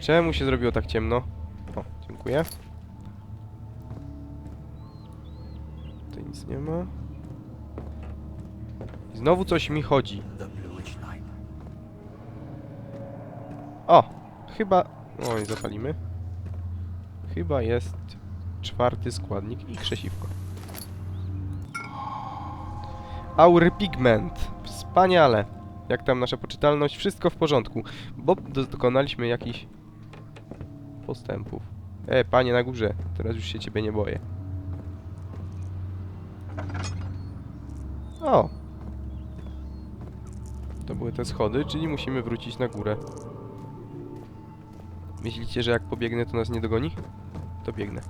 Czemu się zrobiło tak ciemno? O, dziękuję. Tutaj nic nie ma. I Znowu coś mi chodzi. O! Chyba... Oj, zapalimy. Chyba jest czwarty składnik i krzesiwko. Aury Pigment. Wspaniale. Jak tam nasza poczytalność? Wszystko w porządku. Bo do- dokonaliśmy jakichś postępów. E, panie na górze. Teraz już się ciebie nie boję. O! To były te schody, czyli musimy wrócić na górę. Myślicie, że jak pobiegnę, to nas nie dogoni? To biegnę.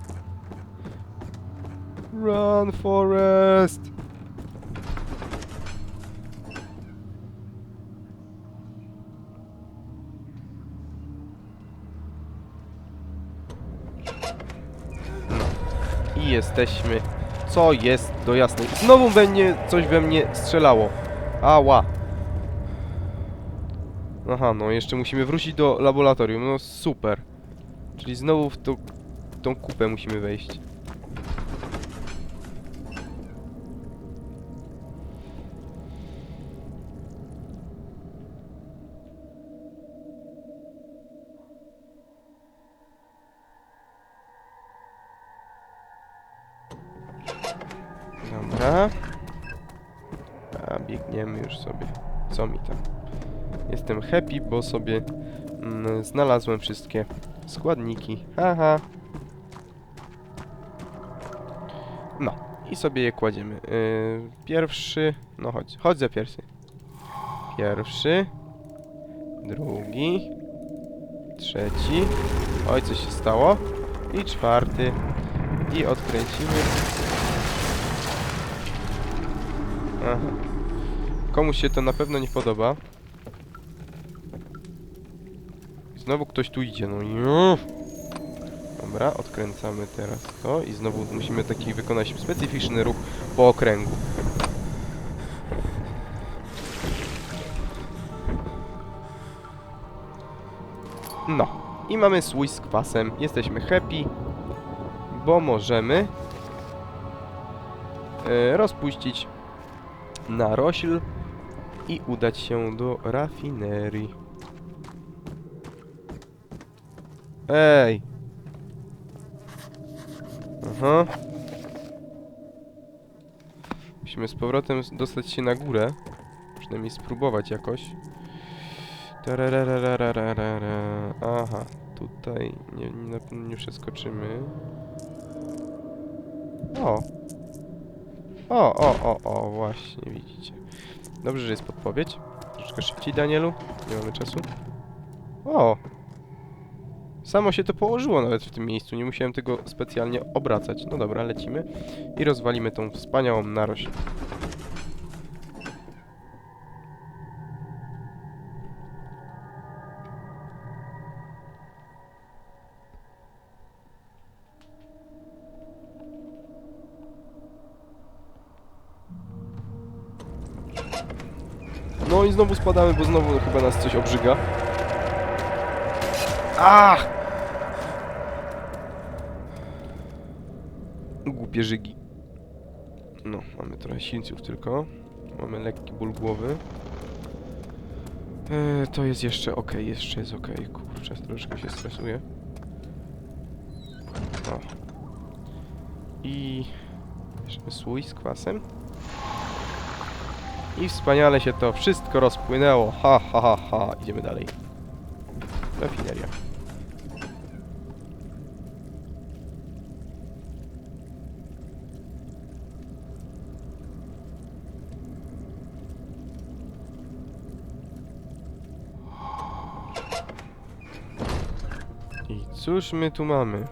Run, Forest! Jesteśmy. Co jest do jasnej? Znowu mnie coś we mnie strzelało. Ała. Aha, no jeszcze musimy wrócić do laboratorium. No super. Czyli znowu w tą, tą kupę musimy wejść. Dobra. A biegniemy już sobie. Co mi tam? Jestem happy, bo sobie mm, znalazłem wszystkie składniki. Haha. No. I sobie je kładziemy. Yy, pierwszy. No chodź. Chodź za pierwszy. Pierwszy. Drugi. Trzeci. Oj, coś się stało. I czwarty. I odkręcimy. Komuś się to na pewno nie podoba. Znowu ktoś tu idzie, no i... Dobra, odkręcamy teraz to i znowu musimy taki wykonać specyficzny ruch po okręgu. No, i mamy słój z kwasem. Jesteśmy happy, bo możemy e, rozpuścić narośl i udać się do rafinerii. Ej! Aha. Musimy z powrotem dostać się na górę. Przynajmniej spróbować jakoś. Aha, tutaj nie, nie, na nie przeskoczymy. O! O, o, o, o, właśnie, widzicie. Dobrze, że jest podpowiedź. Troszeczkę szybciej, Danielu. Nie mamy czasu. O! Samo się to położyło nawet w tym miejscu, nie musiałem tego specjalnie obracać. No dobra, lecimy i rozwalimy tą wspaniałą narośl. Znowu spadamy, bo znowu chyba nas coś obrzyga. Ach! Głupie żygi. No, mamy trochę sińców tylko. Mamy lekki ból głowy. E, to jest jeszcze ok, jeszcze jest ok. Kurczę, troszkę się stresuję. O. I... Jeszcze słój z kwasem. I wspaniale się to wszystko rozpłynęło. Ha, ha, ha, ha. Idziemy dalej. Rafineria. I cóż my tu mamy?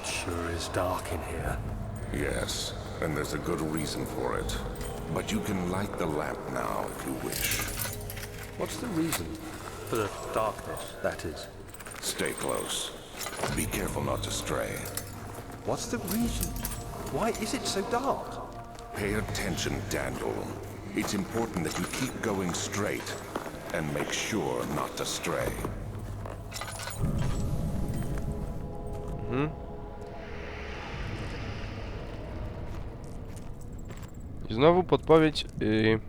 It sure is dark in here. Yes, and there's a good reason for it. But you can light the lamp now if you wish. What's the reason? For the darkness, that is. Stay close. Be careful not to stray. What's the reason? Why is it so dark? Pay attention, Daniel. It's important that you keep going straight and make sure not to stray. Mm-hmm. Znowu podpowiedź. Yy...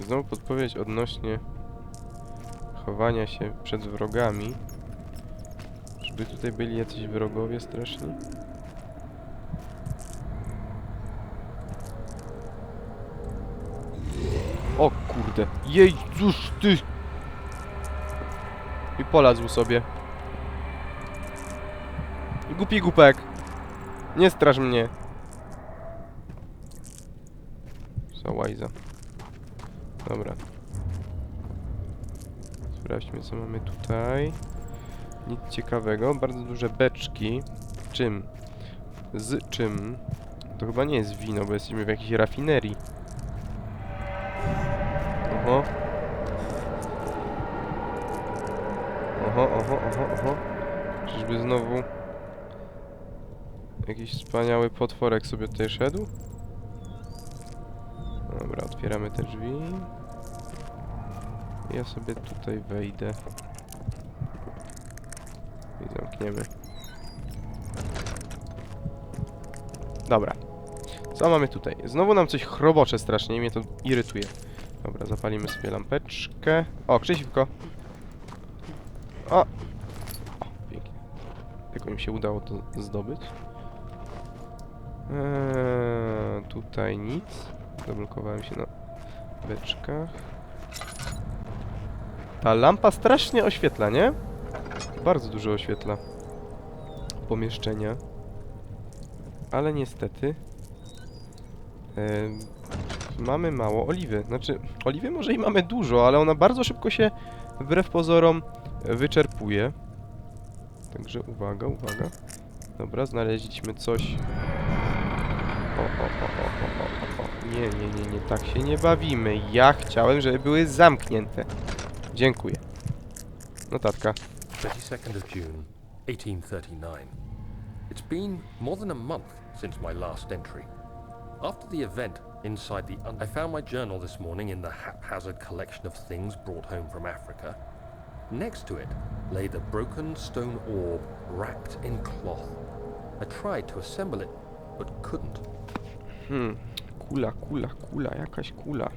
Znowu podpowiedź odnośnie chowania się przed wrogami. Żeby tutaj byli jacyś wrogowie straszni? O kurde. Jej, cóż ty! I polazł sobie. Głupi głupek. Nie straż mnie. Za łajza. Dobra. Sprawdźmy co mamy tutaj. Nic ciekawego. Bardzo duże beczki. Czym? Z czym? To chyba nie jest wino, bo jesteśmy w jakiejś rafinerii. Oho. Oho, oho, oho, oho. Czyżby znowu jakiś wspaniały potworek sobie tutaj szedł? Otwieramy te drzwi. Ja sobie tutaj wejdę. I zamkniemy. Dobra. Co mamy tutaj? Znowu nam coś chrobocze strasznie mnie to irytuje. Dobra, zapalimy sobie lampeczkę. O, Krzysiwko! O! O, pięknie. Tylko mi się udało to zdobyć. Eee, tutaj nic. Zablokowałem się na beczkach. Ta lampa strasznie oświetla, nie? Bardzo dużo oświetla pomieszczenia. Ale niestety em, mamy mało oliwy. Znaczy, oliwy może i mamy dużo, ale ona bardzo szybko się wbrew pozorom wyczerpuje. Także uwaga, uwaga. Dobra, znaleźliśmy coś. O, o, o. Nie, nie, nie, nie, tak się nie bawimy. Ja chciałem, żeby były zamknięte. Dziękuję. Notatka. 22nd of June, 1839. It's been more than a month since my last entry. After the event inside the I found my journal this morning in the haphazard collection of things brought home from Africa. Next to it lay the broken stone orb wrapped in cloth. I tried to assemble it, but couldn't. Hmm. Kula, kula, kula, jakaś kula.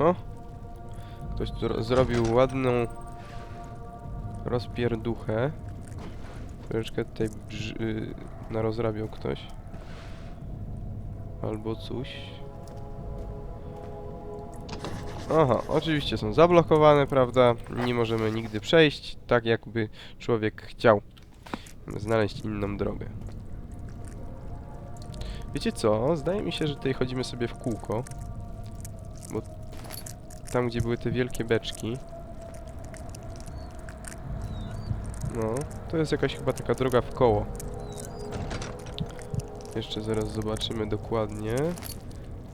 Aha. Ktoś tu ro- zrobił ładną rozpierduchę. Troszeczkę tutaj brz- y, narozrabiał ktoś. Albo coś. Aha, oczywiście są zablokowane, prawda? Nie możemy nigdy przejść tak, jakby człowiek chciał. Znaleźć inną drogę. Wiecie co? Zdaje mi się, że tutaj chodzimy sobie w kółko. Bo tam, gdzie były te wielkie beczki. No, to jest jakaś chyba taka droga w koło. Jeszcze zaraz zobaczymy dokładnie.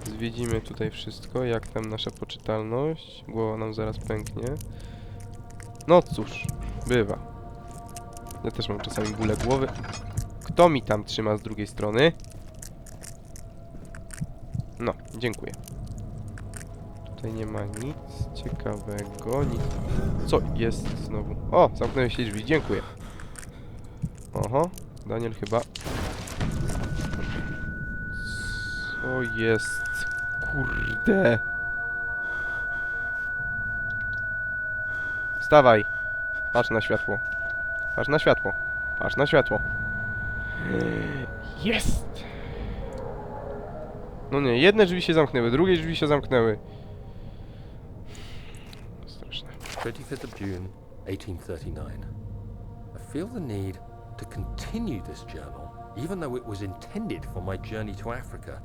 Zwiedzimy tutaj wszystko, jak tam nasza poczytalność. Głowa nam zaraz pęknie. No cóż, bywa. Ja też mam czasami bóle głowy. Kto mi tam trzyma z drugiej strony? Dziękuję. Tutaj nie ma nic ciekawego, nic... Co jest znowu? O, zamknęły się drzwi, dziękuję. Oho, Daniel chyba... Co jest? Kurde. Wstawaj. Patrz na światło. Patrz na światło. Patrz na światło. Jest! No nie, jedne drzwi się zamknęły, drugie drzwi się zamknęły. Straszne. 25th of June, 1839. I feel the need to continue this journal, even though it was intended for my journey to Africa.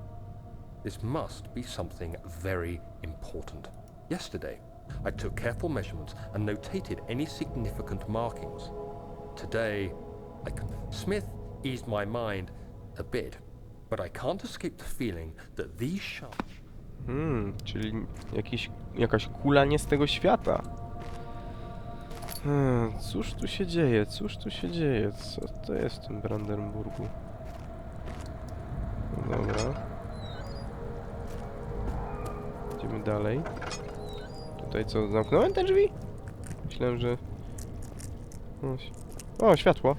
This must be something very important. Yesterday, I took careful measurements and notated any significant markings. Today, I can. Smith eased my mind a bit, but I can't escape the feeling that these. Hmm, czyli jakiś, jakaś kula nie z tego świata. Hmm, cóż tu się dzieje? Cóż tu się dzieje? Co to jest w tym Brandenburgu? Dobra. Idziemy dalej. Tutaj co, zamknąłem te drzwi? Myślałem, że... O, światło.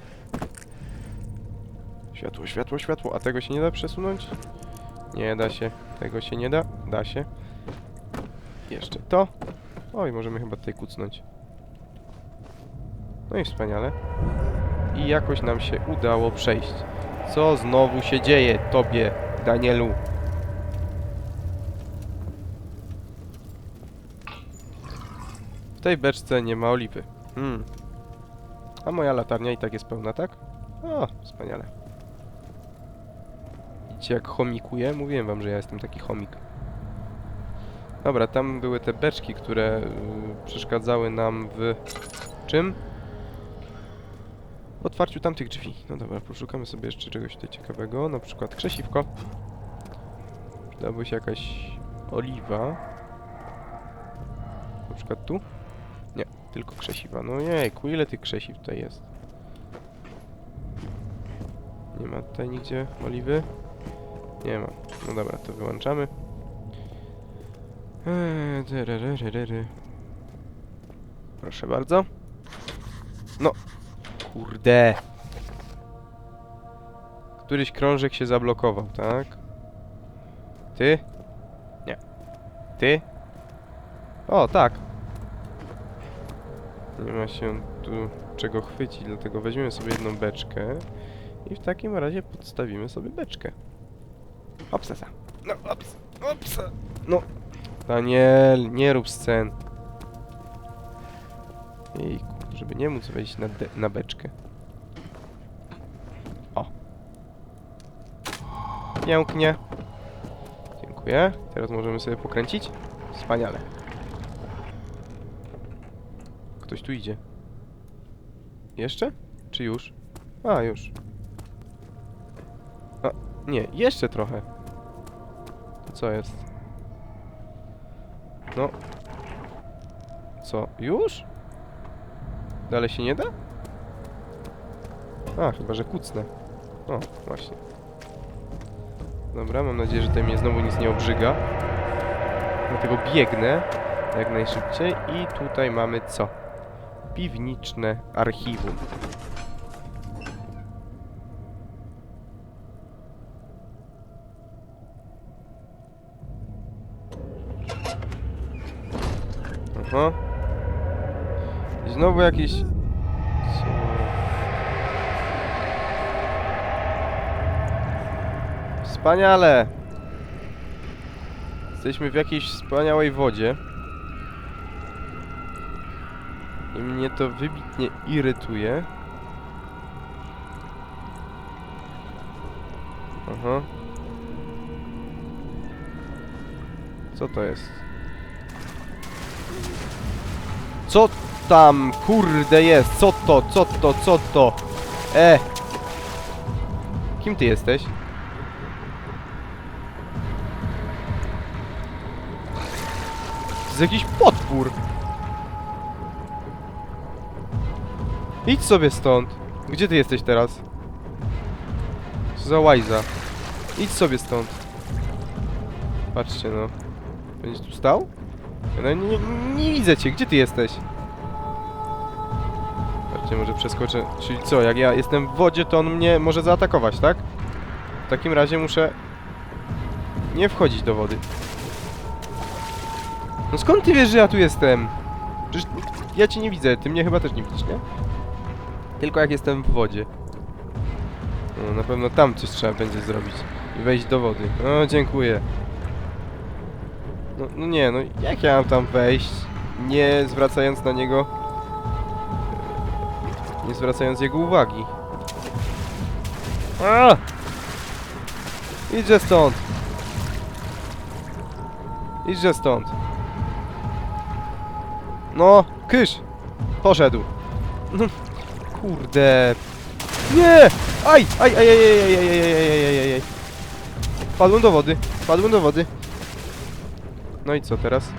Światło, światło, światło. A tego się nie da przesunąć? Nie da się. Tego się nie da? Da się. Jeszcze to. Oj, możemy chyba tutaj kucnąć. No i wspaniale. I jakoś nam się udało przejść. Co znowu się dzieje tobie, Danielu? W tej beczce nie ma oliwy. Hmm. A moja latarnia i tak jest pełna, tak? O, wspaniale. Widzicie jak chomikuję? Mówiłem wam, że ja jestem taki chomik. Dobra, tam były te beczki, które y, przeszkadzały nam w... czym? W otwarciu tamtych drzwi. No dobra, poszukamy sobie jeszcze czegoś tutaj ciekawego, na przykład krzesiwko. Przydałaby się jakaś oliwa. Na przykład tu? Nie, tylko krzesiwa. No jejku, ile tych krzesiw tutaj jest? Nie ma tutaj nigdzie oliwy? Nie ma. No dobra, to wyłączamy. Eee. Proszę bardzo. No. Kurde. Któryś krążek się zablokował, tak? Ty? Nie. Ty? O, tak. Nie ma się tu czego chwycić, dlatego weźmiemy sobie jedną beczkę i w takim razie podstawimy sobie beczkę. Opsesa. No, ops, opsa. No. Daniel, nie rób scen. Jejku, żeby nie móc wejść na, na beczkę. O. Pięknie. Dziękuję. Teraz możemy sobie pokręcić. Wspaniale. Ktoś tu idzie. Jeszcze? Czy już? A, już. A, nie, jeszcze trochę. Co jest? No. Co, już? Dalej się nie da? A, chyba, że kucnę. O, właśnie. Dobra, mam nadzieję, że tutaj mnie znowu nic nie obrzyga. Dlatego biegnę jak najszybciej i tutaj mamy co? Piwniczne archiwum. Aha. I znowu jakieś... Co? Wspaniale! Jesteśmy w jakiejś wspaniałej wodzie. I mnie to wybitnie irytuje. Aha. Co to jest? Co tam, kurde jest? Co to, co to, co to? E! Kim ty jesteś? To jest jakiś potwór. Idź sobie stąd. Gdzie ty jesteś teraz? Co za łajza. Idź sobie stąd. Patrzcie no. Będziesz tu stał? No nie, nie, widzę cię, gdzie ty jesteś? Patrzcie, może przeskoczę. Czyli co, jak ja jestem w wodzie, to on mnie może zaatakować, tak? W takim razie muszę nie wchodzić do wody. No skąd ty wiesz, że ja tu jestem? Przecież ja cię nie widzę, ty mnie chyba też nie widzisz, nie? Tylko jak jestem w wodzie. No, na pewno tam coś trzeba będzie zrobić. I wejść do wody. No, dziękuję. No, no nie, no jak ja mam tam wejść, nie zwracając na niego... Nie zwracając jego uwagi. A! Idźże stąd! Idźże stąd! No, kysz! Poszedł! No, kurde! Nie! Aj! Aj, aj, aj, aj, aj, aj, aj, aj, aj, aj, aj. Padłem do wody, padłem do wody. No i co teraz?